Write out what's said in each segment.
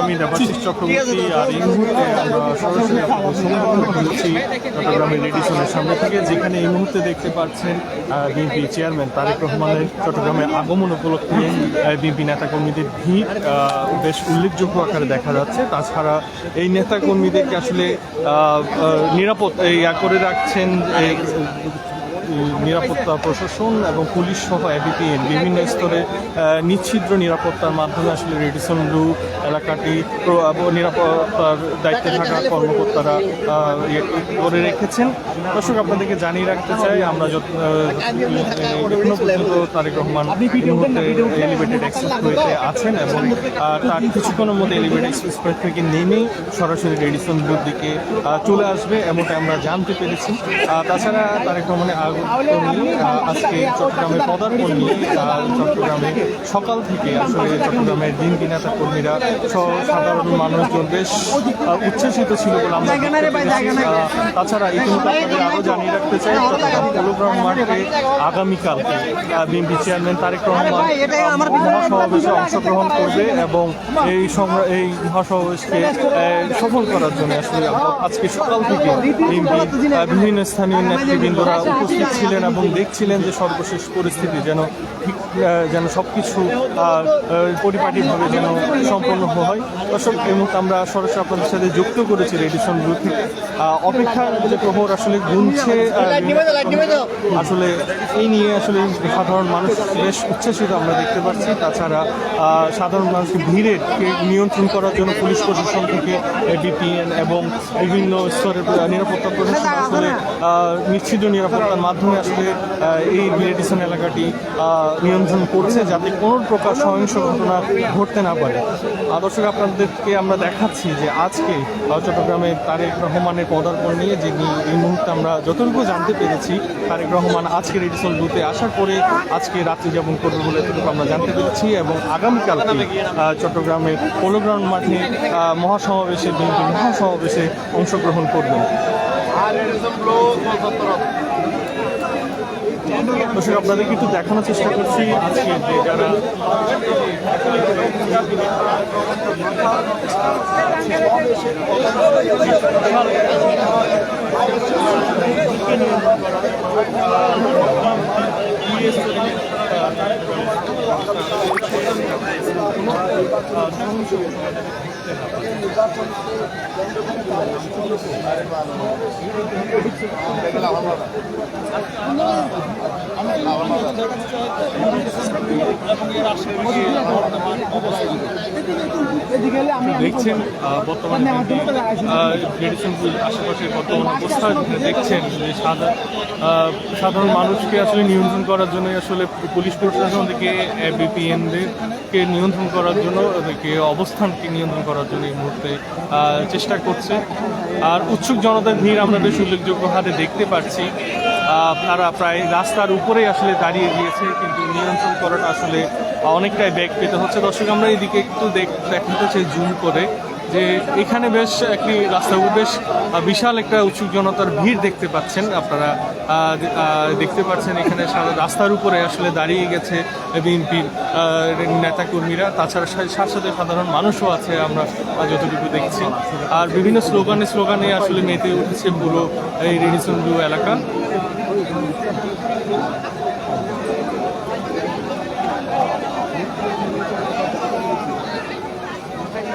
আমি দেবাশিস চক্রবর্তী আর এই মুহূর্তে আমরা সরাসরি করছি চট্টগ্রামের রেডিসনের যেখানে এই মুহূর্তে দেখতে পাচ্ছেন বিএনপি চেয়ারম্যান তারেক রহমানের চট্টগ্রামে আগমন উপলক্ষে বিএনপি নেতাকর্মীদের ভিড় বেশ উল্লেখযোগ্য আকারে দেখা যাচ্ছে তাছাড়া এই নেতাকর্মীদেরকে আসলে নিরাপদ ইয়া করে রাখছেন নিরাপত্তা প্রশাসন এবং পুলিশ সহ এবিপিএন বিভিন্ন স্তরে নিচ্ছিদ্র নিরাপত্তার মাধ্যমে আসলে রেডিসন ব্লু এলাকাটি নিরাপত্তার দায়িত্বে থাকা কর্মকর্তারা ইয়ে করে রেখেছেন। দর্শক আপনাদেরকে জানিয়ে রাখতে চাই আমরা যত এখনও পর্যন্ত তারেক রহমান এলিভেটেড এক্সপ্রেসওয়েতে আছেন এবং তার কিছুক্ষণের মধ্যে এলিভেটেড এক্সপ্রেস থেকে নেমে সরাসরি রেডিসন ব্লুর দিকে চলে আসবে এমনটা আমরা জানতে পেরেছি। তাছাড়া তারেক রহমানের আজকে চট্টগ্রামে পদার্পণ নিয়ে আহ, চট্টগ্রামে সকাল থেকে আসলে চট্টগ্রামের দিন দিনাতা কর্মীরা সহ সাধারণ মানুষজন বেশ উচ্ছ্বসিত ছিল বলে আমরা তাছাড়া ইতিমধ্যে আপনাদের আরও জানিয়ে রাখতে চাই চট্টগ্রাম পৌরগ্রাম মাঠে আগামীকালকে বিএনপি চেয়ারম্যান তারেক রহমান মহাসমাবেশে অংশগ্রহণ করবে এবং এই এই মহাসমাবেশকে সফল করার জন্য আসলে আজকে সকাল থেকে বিএনপি বিভিন্ন স্থানীয় নেতৃবৃন্দরা উপস্থিত ছিলেন এবং দেখছিলেন যে সর্বশেষ পরিস্থিতি যেন ঠিক যেন সব কিছু পরিপাটিভাবে যেন সম্পন্ন হয়। দর্শক এই মুহূর্তে আমরা সরাসরি আপনাদের সাথে যুক্ত করেছি থেকে। আহ, অপেক্ষার যে প্রহর আসলে গুনছে আসলে এই নিয়ে আসলে সাধারণ মানুষ বেশ উচ্ছ্বসিত আমরা দেখতে পাচ্ছি। তাছাড়া সাধারণ মানুষকে ভিড়ের নিয়ন্ত্রণ করার জন্য পুলিশ প্রশাসন থেকে বিপিএন এবং বিভিন্ন স্তরের নিরাপত্তা প্রশাসন আসলে নিশ্চিত নিরাপত্তার মাধ্যমে আসলে আহ, এই রেডিসন এলাকাটি নিয়ন্ত্রণ করছে যাতে কোনো প্রকার সহিংস ঘটনা ঘটতে না পারে। দর্শক আপনাদেরকে আমরা দেখাচ্ছি যে আজকে চট্টগ্রামে তারেক রহমানের পদার্পণ নিয়ে যিনি এই মুহূর্তে আমরা যতটুকু জানতে পেরেছি তারেক রহমান আজকে রেডিসন বুথে আসার পরে আজকে রাত্রি যাপন করবে বলে এতটুকু আমরা জানতে পেরেছি এবং আগামীকালকে আহ, চট্টগ্রামের পোলো গ্রাউন্ড মাঠে মহাসমাবেশে বিএনপি মহাসমাবেশে অংশগ্রহণ করবেন। দর্শক আপনাদেরকে একটু দেখানোর চেষ্টা করছি আজকে যারা দেখছেন বর্তমানে মেডিসিনপুর আশেপাশের বর্তমান অবস্থা দেখছেন যে সাধারণ মানুষকে আসলে নিয়ন্ত্রণ করার জন্য আসলে পুলিশ প্রশাসন থেকে বিপিএনদেরকে নিয়ন্ত্রণ করার জন্য, ওদেরকে অবস্থানকে নিয়ন্ত্রণ করার জন্য এই মুহূর্তে চেষ্টা করছে। আর উৎসুক জনতার ভিড় আমরা বেশ উল্লেখযোগ্য হাতে দেখতে পাচ্ছি। তারা প্রায় রাস্তার উপরেই আসলে দাঁড়িয়ে গিয়েছে কিন্তু নিয়ন্ত্রণ করাটা আসলে অনেকটাই ব্যাগ পেতে হচ্ছে। দর্শক, আমরা এদিকে একটু দেখ- দেখাতে চাই জুম করে। যে এখানে বেশ একটি রাস্তার বেশ বিশাল একটা উৎসুক জনতার ভিড় দেখতে পাচ্ছেন আপনারা। দেখতে পাচ্ছেন এখানে সারা- রাস্তার উপরে আসলে দাঁড়িয়ে গেছে বিএনপির নেতাকর্মীরা। তাছাড়া সাথে সাথে সাধারণ মানুষও আছে আমরা যতটুকু দেখছি। আর বিভিন্ন স্লোগানে স্লোগানে আসলে মেতে উঠেছে পুরো এই রেডিসন ব্লু এলাকা।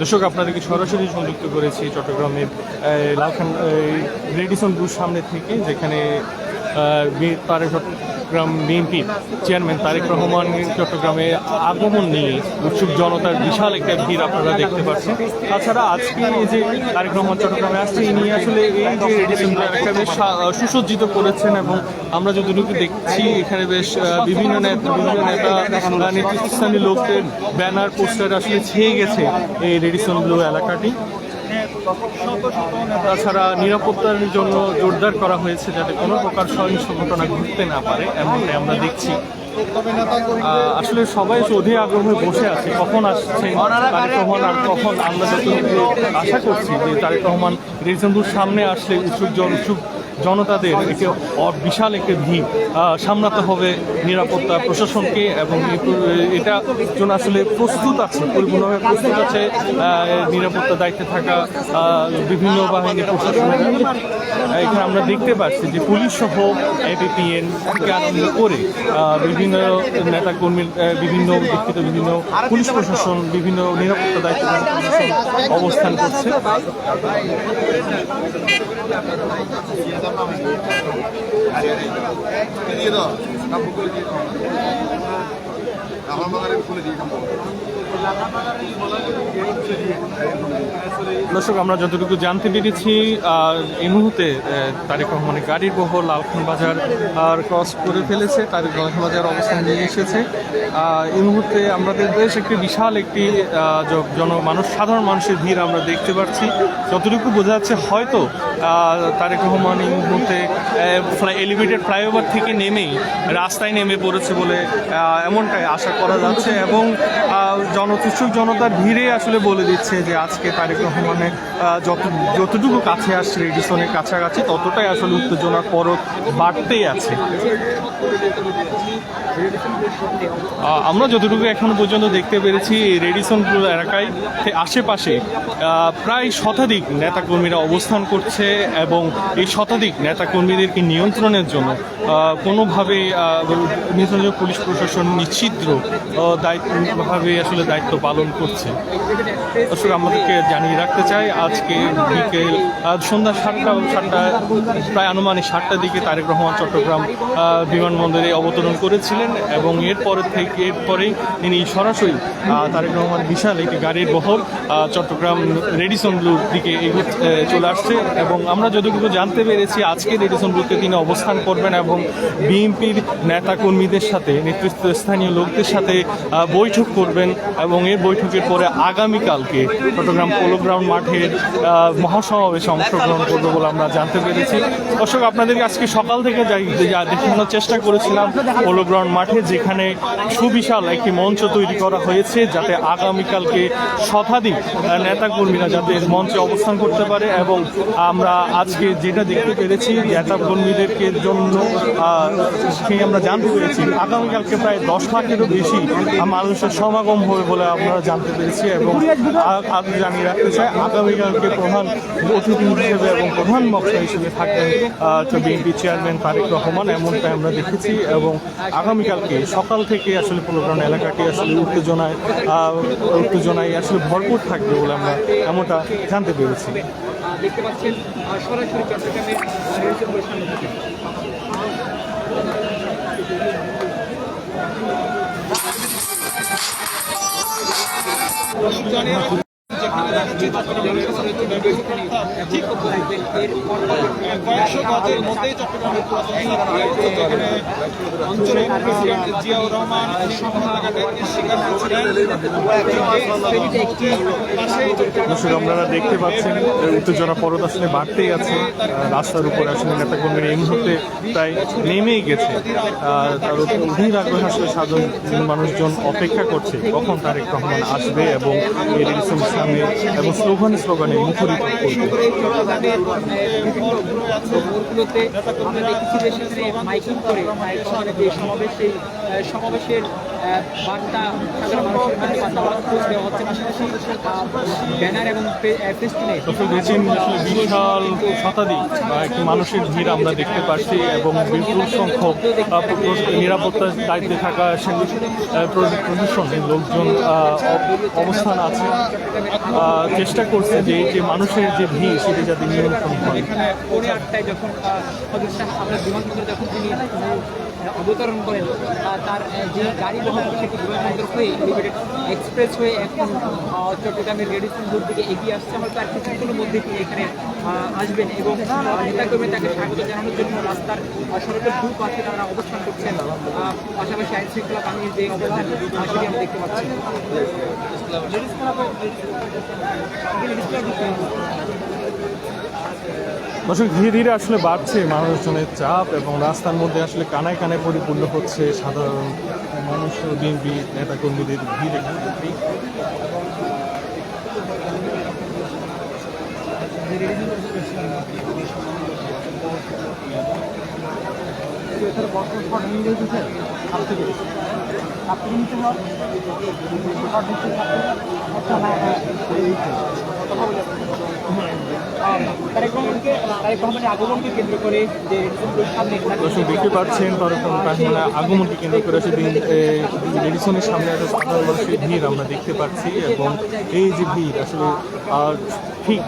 দর্শক আপনাদেরকে সরাসরি সংযুক্ত করেছি চট্টগ্রামের লালখান রেডিসন ব্লুর সামনে থেকে যেখানে রহ- চট্টগ্রাম বিএনপি চেয়ারম্যান তারেক রহমান চট্টগ্রামে আগমন নিয়ে উৎসুক জনতার বিশাল একটা ভিড় আপনারা দেখতে পাচ্ছেন। তাছাড়া আজকে এই যে তারেক রহমান চট্টগ্রামে আসছে, ইনি আসলে এই যে একটা বেশ সুসজ্জিত করেছেন এবং আমরা যতটুকু দেখছি, এখানে বেশ বিভিন্ন নেতা বিভিন্ন নেতা নেতৃস্থানীয় লোকদের ব্যানার, পোস্টার আসলে ছেয়ে গেছে এই রেডিসন ব্লু এলাকাটি। তাছাড়া নিরাপত্তার জন্য জোরদার করা হয়েছে যাতে কোনো প্রকার সহিংস ঘটনা ঘটতে না পারে, এমনটাই আমরা দেখছি। আসলে সবাই অধীর আগ্রহে বসে আছে, কখন আসছে, তারেক রহমান আর কখন আমরা যতটুকু আশা করছি যে তারেক রহমান রিজেন্দুর সামনে আসলে উৎসুক জন উৎসুক জনতাদের একটি বিশাল একটি ভিড় সামলাতে হবে নিরাপত্তা প্রশাসনকে এবং এটা জন্য আসলে প্রস্তুত আছে পরিপূর্ণভাবে প্রস্তুত আছে নিরাপত্তা দায়িত্বে থাকা বিভিন্ন বাহিনী প্রশাসনের এখানে আমরা দেখতে পাচ্ছি যে পুলিশ সহ এপিপিএন আরম্ভ করে বিভিন্ন নেতাকর্মীর আহ, বিভিন্ন ব্যক্তিগত বিভিন্ন পুলিশ প্রশাসন বিভিন্ন নিরাপত্তা দায়িত্ব প্রশাসন অবস্থান করছে। দর্শক, আমরা যতটুকু জানতে পেরেছি এই মুহূর্তে তারেক রহমানের গাড়ির বহর লালখান বাজার, আর ক্রস করে ফেলেছে, তারেক লালখান বাজার অবস্থান নিয়ে এসেছে। এই মুহূর্তে আমাদের বেশ একটি বিশাল একটি জন মানুষ সাধারণ মানুষের ভিড় আমরা দেখতে পাচ্ছি। যতটুকু বোঝা যাচ্ছে, হয়তো তারেক রহমান এই মুহূর্তে এলিভেটেড ফ্লাইওভার থেকে নেমেই রাস্তায় নেমে পড়েছে বলে এমনটাই আশা করা যাচ্ছে এবং জনতুচ্ছুক জনতার ভিড়ে আসলে বলে দিচ্ছে যে আজকে তারেক রহমানের যত, যতটুকু কাছে আসছে রেডিসনের কাছাকাছি, ততটাই আসলে উত্তেজনার পরক বাড়তেই আছে। আমরা যতটুকু এখনও পর্যন্ত দেখতে পেরেছি রেডিসন এলাকায় আশেপাশে প্রায় শতাধিক নেতাকর্মীরা অবস্থান করছে এবং এই শতাধিক নেতাকর্মীদেরকে নিয়ন্ত্রণের জন্য কোনোভাবে নিয়ন্ত্রণের পুলিশ প্রশাসন আহ, দায়িত্বভাবে আসলে দায়িত্ব পালন করছে? আসলে আমাদেরকে জানিয়ে রাখতে চাই আজকে বিকেল সন্ধ্যা সাতটা সাতটা প্রায় আনুমানিক সাতটার দিকে তারেক রহমান চট্টগ্রাম বিমানবন্দরে অবতরণ করেছিলেন এবং এরপরে থেকে এরপরেই তিনি সরাসরি তারেক রহমান বিশাল একটি গাড়ির বহর চট্টগ্রাম রেডিসন ব্লুর দিকে চলে আসছে এবং আমরা যতটুকু জানতে পেরেছি আজকে রেডিসন ব্লুতে তিনি অবস্থান করবেন এবং বিএনপির নেতা কর্মীদের সাথে নেতৃত্ব স্থানীয় লোকদের সাথে বৈঠক করবেন এবং এই বৈঠকের পরে আগামীকালকে চট্টগ্রাম পোলো গ্রাউন্ড মাঠের মহাসমাবেশে অংশগ্রহণ করবে বলে আমরা জানতে পেরেছি। দর্শক, আপনাদেরকে আজকে সকাল থেকে দেখানোর চেষ্টা করেছিলাম পোলো গ্রাউন্ড মাঠে, যেখানে সুবিশাল একটি মঞ্চ তৈরি করা হয়েছে যাতে আগামীকালকে শতাধিক নেতাকর্মীরা যাতে মঞ্চে অবস্থান করতে পারে এবং আমরা আজকে যেটা দেখতে পেরেছি নেতাকর্মীদেরকে জন্য আহ, সেই আমরা জানতে পেরেছি। আগামীকালকে প্রায় দশ লাখেরও বেশি মানুষের সমাগম হবে বলে আমরা জানতে পেরেছি এবং আ- আগে জানিয়ে রাখতে চাই আগামীকালকে প্রধান অতিথি হিসেবে এবং প্রধান বক্তা হিসেবে থাকবেন বিএনপি চেয়ারম্যান তারেক রহমান এমনটাই আমরা দেখেছি এবং আগামীকালকে সকাল থেকে আসলে পুরোগ্রাম এলাকাটি আসলে উত্তেজনায় উত্তেজনায় আসলে ভরপুর থাকবে বলে আমরা এমনটা জানতে পেরেছি। দেখতে পাচ্ছেন সরাসরি চট্টগ্রামের ঠিক হয়েছিলেন। আপনারা দেখতে পাচ্ছেন, উত্তেজনা পরত আসলে বাড়তেই আছে। রাস্তার উপরে আসলে নেতাকর্মীরা এই মুহূর্তে প্রায় নেমেই গেছে। তার অধীর আগ্রহে আসলে সাধারণ মানুষজন অপেক্ষা করছে, কখন তারেক রহমান আসবে এবং রেডিসন সামনে এবং স্লোগান স্লোগানে মুখরিত মাইকিং সমাবেশে সমাবেশের বার্তা সাধারণ মানুষের কাছে বার্তা দেওয়া হচ্ছে। পাশাপাশি ব্যানার এবং বিশাল শতাধিক বা একটি মানুষের ভিড় আমরা দেখতে পাচ্ছি এবং বিপুল সংখ্যক নিরাপত্তার দায়িত্বে থাকা সেনা- আহ, লোকজন অবস্থান আছে চেষ্টা করছে যে যে মানুষের যে ভিড় সেটি যাতে নিয়ন্ত্রণ আটটায় যখন আমরা বিমানবন্দরে যখন তিনি অবতরণ করেন তার যে গাড়ি বহন সেটি বিমানবন্দর হয়ে এলিভেটেড এক্সপ্রেস হয়ে এখন চট্টগ্রামের রেডিসন রোড দিকে এগিয়ে আসছে। আমরা তার কিছুক্ষণের মধ্যে তিনি এখানে আসবেন এবং নেতাকর্মী তাকে স্বাগত জানানোর জন্য রাস্তার সড়কের দু পাশে তারা অবস্থান করছেন। পাশাপাশি আইন শৃঙ্খলা বাহিনীর যে অবস্থান সেটি আমরা দেখতে পাচ্ছি। দর্শক, ধীরে ধীরে আসলে বাড়ছে মানুষজনের চাপ এবং রাস্তার মধ্যে আসলে কানায় কানায় পরিপূর্ণ হচ্ছে সাধারণ মানুষ বিএনপি নেতাকর্মীদের ভিড় এখানে। দেখতে পাচ্ছেন তরফম কারখানা আগমনকে কেন্দ্র করে সেদিন মেডিসনের সামনে একটা সাধারণ মানুষের ভিড় আমরা দেখতে পাচ্ছি এবং এই যে ভিড় আসলে আহ, ঠিক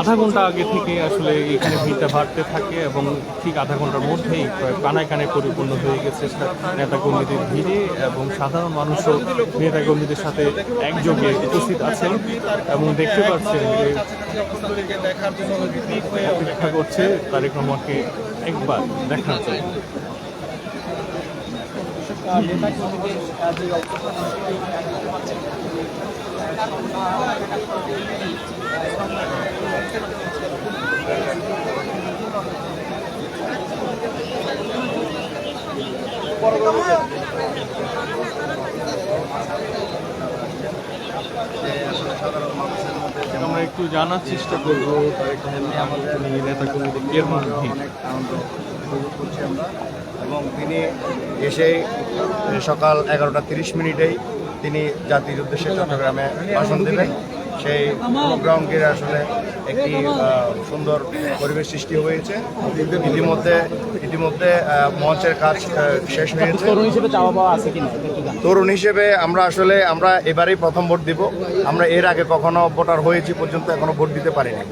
আধা ঘণ্টা আগে থেকে আসলে এখানে ভিড়টা বাড়তে থাকে এবং ঠিক আধা ঘণ্টার মধ্যেই কানায় কানায় পরিপূর্ণ হয়ে গেছে নেতাকর্মীদের ভিড়ে এবং সাধারণ মানুষও নেতাকর্মীদের সাথে একযোগে উপস্থিত আছেন এবং দেখতে পাচ্ছেন যে অপেক্ষা করছে তারেক রহমানকে একবার দেখার জন্য। আমরা একটু জানার চেষ্টা করব। কীরকম ভিড় অনেক আনন্দ উপভোগ করছি আমরা এবং তিনি এসেই সকাল এগারোটা তিরিশ মিনিটেই তিনি জাতির উদ্দেশ্যে চট্টগ্রামে ভাষণ দেবেন। সেই প্রোগ্রামকে আসলে একটি সুন্দর পরিবেশ সৃষ্টি হয়েছে। ইতিমধ্যে ইতিমধ্যে মঞ্চের কাজ শেষ হয়েছে। তরুণ হিসেবে আমরা আসলে আমরা এবারেই প্রথম ভোট দিব। আমরা এর আগে কখনো ভোটার হয়েছি পর্যন্ত এখনও ভোট দিতে পারিনি।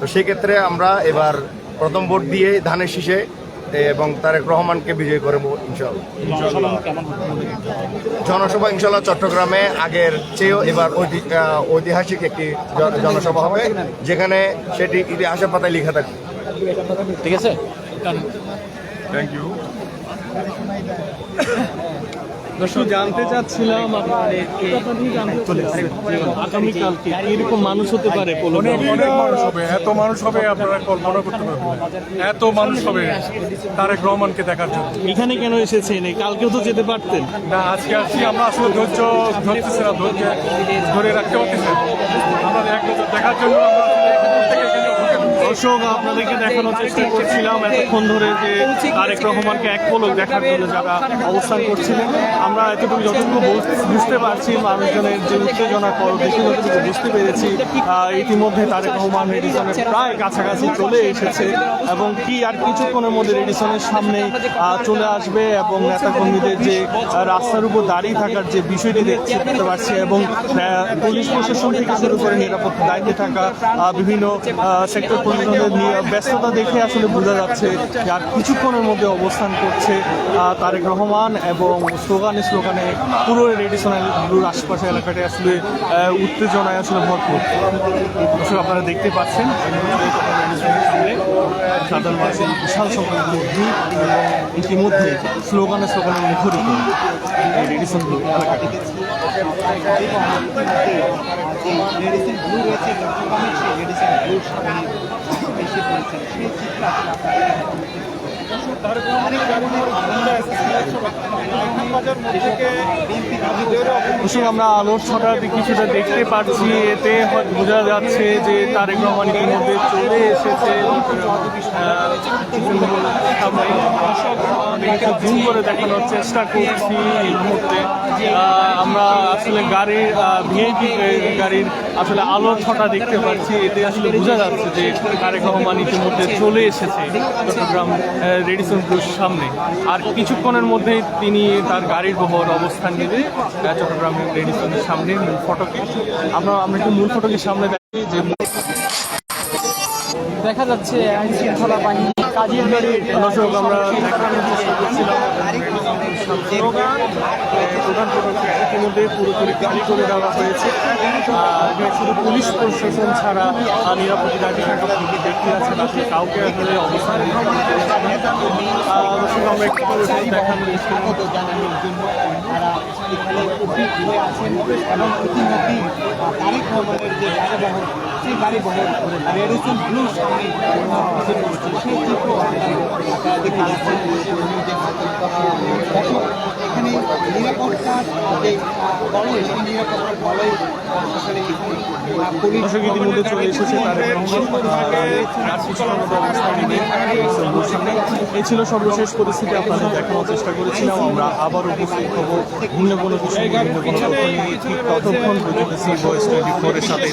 তো সেক্ষেত্রে আমরা এবার প্রথম ভোট দিয়ে ধানের শীষে এবং তারেক রহমানকে বিজয় করব ইনশাল্লাহ জনসভা ইনশাল্লাহ চট্টগ্রামে আগের চেয়েও এবার ঐতি- ঐতিহাসিক একটি জনসভা হবে যেখানে সেটি ইতিহাসের পাতায় লেখা থাকবে। ঠিক আছে? থ্যাংক ইউ দর্শক জানতে চাচ্ছিলাম আগামীকালকে কীরকম মানুষ হতে পারে অনেক মানুষ হবে এত মানুষ হবে আপনারা কল্পনা করতে পারবেন এত মানুষ হবে তারেক রহমানকে দেখার জন্য। এখানে কেন এসেছেন? কালকেও তো যেতে পারতেন। না আজকে আসছি আমরা আসলে ধৈর্য ধরতেছি না ধৈর্য ধরে রাখতে পারতেছি। আমরা এক দেখার জন্য আমরা দর্শক, আপনাদেরকে দেখানোর চেষ্টা করছিলাম। এতক্ষণ ধরে যে তারেক রহমানকে এক পলক দেখার জন্য যারা অবস্থান করছিলেন, আমরা এতটুকু যতটুকু বুঝ- বুঝতে পারছি, মানুষজনের যে উত্তেজনা কর বেশি যতটুকু বুঝতে পেরেছি ইতিমধ্যে তারেক রহমান রেডিসনের প্রায় কাছাকাছি চলে এসেছে এবং কি আর কিছুক্ষণের মধ্যে রেডিসনের সামনে চলে আসবে এবং নেতাকর্মীদের যে রাস্তার উপর দাঁড়িয়ে থাকার যে বিষয়টি দেখতে পাচ্ছি এবং পুলিশ প্রশাসন থেকে শুরু করে নিরাপত্তা দায়িত্বে থাকা বিভিন্ন সেক্টর ব্যস্ততা দেখে আসলে বোঝা যাচ্ছে যে আর কিছুক্ষণের মধ্যে অবস্থান করছে তারেক রহমান এবং স্লোগানে স্লোগানে পুরো রেডিসনাল আশপাশে এলাকাটি আসলে উত্তেজনায় আসলে ভরপুর। দর্শক, আপনারা দেখতে পাচ্ছেন সাধারণ মানুষের বিশাল সংখ্যক ভিড় এবং ইতিমধ্যে স্লোগানে স্লোগানে মুখরিত এই রেডিসন এলাকাটি। মেডিসিন ব্লু রয়েছে সেই মেডিসিন ব্লুর এসে পড়েছেন সেই চিত্র আমরা আলোর ছটা কিছুটা দেখতে পাচ্ছি, এতে বোঝা যাচ্ছে যে তারেক রহমান ইতিমধ্যে চলে এসেছে একটু জুম করে দেখানোর চেষ্টা করছি এই মুহূর্তে। আমরা আসলে গাড়ির ভিআইপি গাড়ির আসলে আলোর ছটা দেখতে পাচ্ছি। এতে আসলে বোঝা যাচ্ছে যে তারেক রহমান ইতিমধ্যে চলে এসেছে চট্টগ্রাম রেডিসন ক্রুজ সামনে। আর কিছুক্ষণের মধ্যেই তিনি তার গাড়ির বহর অবস্থান নেবে আহ, চট্টগ্রাম রেডিসনের সামনে মূল ফটকে। আমরা আমরা একটু মূল ফটকের সামনে দেখি যে দেখা যাচ্ছে আইন শৃঙ্খলা বাহিনী কাজের দর্শক, আমরা প্রধান ইতিমধ্যে পুরোপুরি খালি করে দেওয়া হয়েছে। শুধু পুলিশ প্রশাসন ছাড়া নিরাপত্তা ব্যক্তি আছেন আসলে কাউকে আসলে অবস্থান আমরা একটু দেখানোর এখানে উপস্থিত হয়ে আছেন এবং ইতিমধ্যে তারেক রহমানের যে গাড়িবহর সেই গাড়িবহর রেডিসন ব্লু সামনে সেই চিত্র আপনারা দেখতে দেখো, এখানে নিরাপত্তার যে আহ, বলয় সেই নিরাপত্তার বলয় আহ, আসলে এখানে আহ, পুলিশ দর্শক। এই ছিল সর্বশেষ পরিস্থিতি, আপনাদের দেখানোর চেষ্টা করেছিলাম। আমরা আবার উপস্থিত হব ভিন্ন কোনো বিষয় ভিন্ন কোনো ততক্ষণ পর্যন্ত সি ভয়েস টোয়েন্টি ফোরের সাথেই